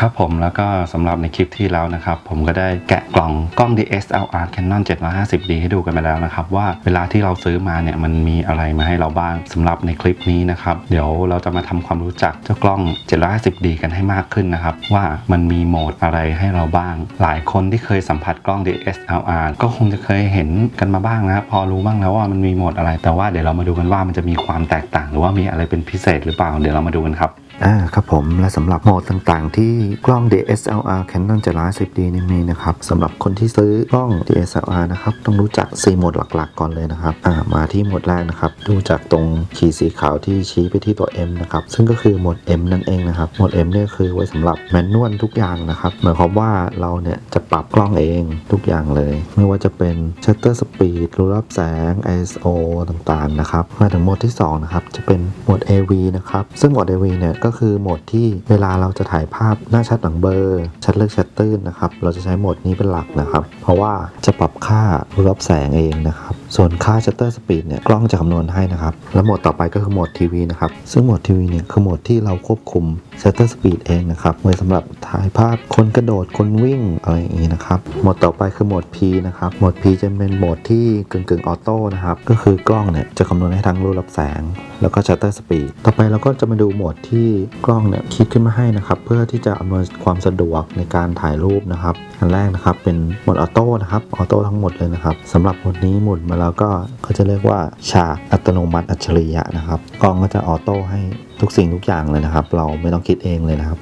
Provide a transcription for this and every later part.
ครับผมแล้วก็สำหรับในคลิปที่แล้วนะครับ ผมก็ได้แกะกล่องกล้อง DSLR Canon 750D ให้ดูกันไปแล้วนะครับ ว่าเวลาที่เราซื้อมาเนี่ยมันมีอะไรมาให้เราบ้างสำหรับในคลิปนี้นะครับ เดี๋ยวเราจะมาทำความรู้จักเจ้ากล้อง 750D กันให้มากขึ้นนะครับ ว่ามันมีโหมดอะไรให้เราบ้าง หลายคนที่เคยสัมผัสกล้อง DSLR ก็คงจะเคยเห็นกันมาบ้างนะพอรู้บ้างแล้วว่ามันมีโหมดอะไร แต่ว่าเดี๋ยวเรามาดูกันว่ามันจะมีความแตกต่าง หรือว่ามีอะไรเป็นพิเศษหรือเปล่า เดี๋ยวเรามาดูกันครับ อ่าครับผมและสำหรับโหมดต่างๆ ที่กล้อง DSLR Canon 750D นี่มีนะครับสำหรับคนที่ซื้อกล้อง DSLR นะครับต้องรู้จัก 4 โหมดหลักๆ ก่อนเลยนะครับอ่ามาที่โหมดแรกนะครับ ดูจากตรงขีดสีขาวที่ชี้ไปที่ตัว M นะครับซึ่งก็คือโหมด M นั่นเองนะครับโหมด M เนี่ยคือไว้สำหรับแมนนวลทุกอย่างนะครับหมายความว่าเราเนี่ยจะปรับกล้องเองทุกอย่างเลย ไม่ว่าจะเป็น shutter speed รูรับแสง ISO ต่างๆนะครับมาถึงโหมดที่สองนะครับจะเป็นโหมด AV นะครับซึ่งโหมด AV เนี่ยก็คือโหมดที่เวลาเราจะถ่ายภาพหน้าชัดหลังเบลอร์ชัดเลือกชัดตื้นนะครับ เราจะใช้โหมดนี้เป็นหลักนะครับ เพราะว่าจะปรับค่ารับแสงเองนะครับ ส่วนค่า shutter speed เนี่ยกล้องจะคำนวณให้นะครับ แล้วโหมดต่อไปก็คือโหมดทีวีนะครับ ซึ่งโหมดทีวีเนี่ยคือโหมดที่เราควบคุม shutter speed เองนะครับไว้สำหรับถ่ายภาพคนกระโดดคนวิ่งอะไรอย่างนี้นะครับโหมดต่อไปคือโหมด P นะครับโหมด P จะเป็นโหมดที่กึ่งกึ่งออโต้นะครับก็คือกล้องเนี่ยจะคำนวณให้ทั้งรูรับแสง แล้วก็ shutter speed ต่อไปเราก็จะมาดูโหมดที่กล้องเนี่ยคิดขึ้นมาให้นะครับเพื่อที่จะอำนวยความสะดวกในการถ่ายรูปนะครับอันแรกนะครับเป็นโหมดออโต้นะครับออโต้ทั้งหมดเลยนะครับสำหรับโหมดนี้หมุนมาแล้วก็เขาจะเรียกว่าฉากอัตโนมัติอัจฉริยะนะครับกล้องก็จะออโต้ให้ทุกสิ่งทุกอย่างเลยนะครับ เราไม่ต้องคิดเองเลยนะครับ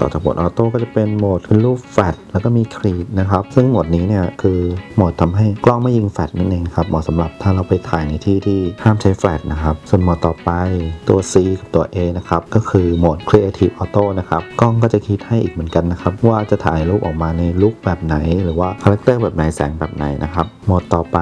ต่อจากโหมดออโต้ก็จะเป็นโหมดเป็นรูปแฟลชแล้วก็มีครีดนะครับ ซึ่งโหมดนี้เนี่ยคือโหมดทำให้กล้องไม่ยิงแฟลชนั่นเองครับเหมาะสำหรับถ้าเราไปถ่ายในที่ที่ห้ามใช้แฟลชนะครับ ส่วนโหมดต่อไปตัว C กับตัว A นะครับก็คือโหมด Creative Auto นะครับกล้องก็จะคิดให้อีกเหมือนกันนะครับว่าจะถ่ายรูปออกมาในลุคแบบไหน หรือว่าคาแรคเตอร์แบบไหนแสงแบบไหนนะครับโหมดต่อไป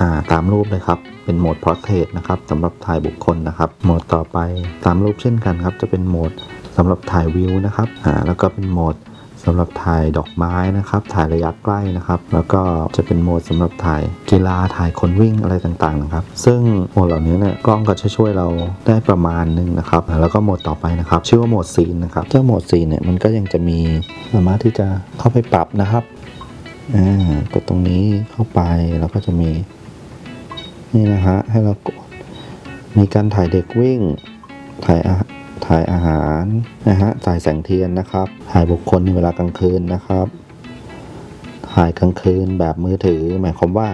อ่าตามรูปเลยครับเป็นโหมด Portrait นะครับสำหรับถ่ายบุคคลนะครับโหมดต่อไปตามรูปเช่นกันครับจะเป็นโหมด สำหรับถ่ายวิวนะครับอ่าแล้วก็เป็นโหมดสำหรับถ่ายดอกไม้นะครับ ถ่ายระยะใกล้นะครับ แล้วก็จะเป็นโหมดสำหรับถ่ายกีฬาถ่ายคนวิ่งอะไรต่างๆนะครับ ซึ่งโหมดเหล่านี้เนี่ยกล้องก็จะช่วยเราได้ประมาณนึงนะครับ แล้วก็โหมดต่อไปนะครับ ชื่อว่าโหมดซีนนะครับ เจ้าโหมดซีนเนี่ยมันก็ยังจะมีสามารถที่จะเข้าไปปรับนะครับอ่ากดตรงนี้เข้าไปแล้วก็จะมี นี่นะฮะให้เรากดมีการถ่ายเด็กวิ่ง ถ่ายอา ถ่ายอาหารนะฮะถ่ายแสงเทียนนะครับ ถ่ายบุคคลในเวลากลางคืนนะครับ ถ่ายกลางคืนแบบมือถือ หมายความว่า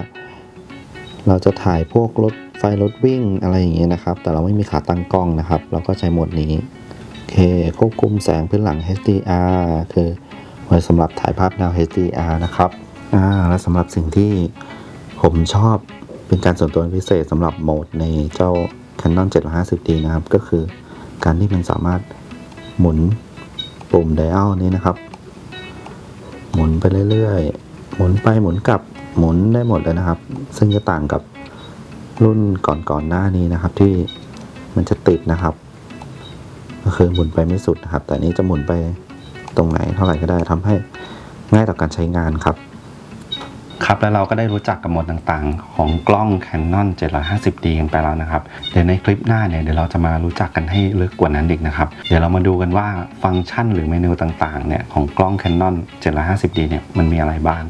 เราจะถ่ายพวกรถไฟรถวิ่งอะไรอย่างเงี้ยนะครับ แต่เราไม่มีขาตั้งกล้องนะครับ เราก็ใช้โหมดนี้โอเคควบคุมแสงพื้นหลัง HDR คือไว้สำหรับถ่ายภาพแนว HDR นะครับอ่าและสำหรับสิ่งที่ผมชอบเป็นการส่วนตัวพิเศษสำหรับโหมดในเจ้า Canon 750D นะครับ ก็คือ การที่มันสามารถหมุนปุ่ม dial นี้นะครับ หมุนไปเรื่อยๆ หมุนไปหมุนกลับหมุนได้หมดเลยนะครับ ซึ่งจะต่างกับรุ่นก่อนๆหน้านี้นะครับ ที่มันจะติดนะครับ ก็คือหมุนไปไม่สุดนะครับ แต่นนี้จะหมุนไปตรงไหนเท่าไหร่ก็ได้ทำให้ง่ายต่อการใช้งานครับ ครับแล้วเราก็ได้รู้จักกับโหมดต่างๆ ของกล้อง Canon 750D กันไปแล้วนะครับ เดี๋ยวในคลิปหน้าเนี่ยเดี๋ยวเราจะมารู้จักกันให้ลึกกว่านั้นอีกนะครับ เดี๋ยวเรามาดูกันว่าฟังก์ชันหรือเมนูต่างๆเนี่ยของกล้อง Canon 750D เนี่ยมันมีอะไรบ้าง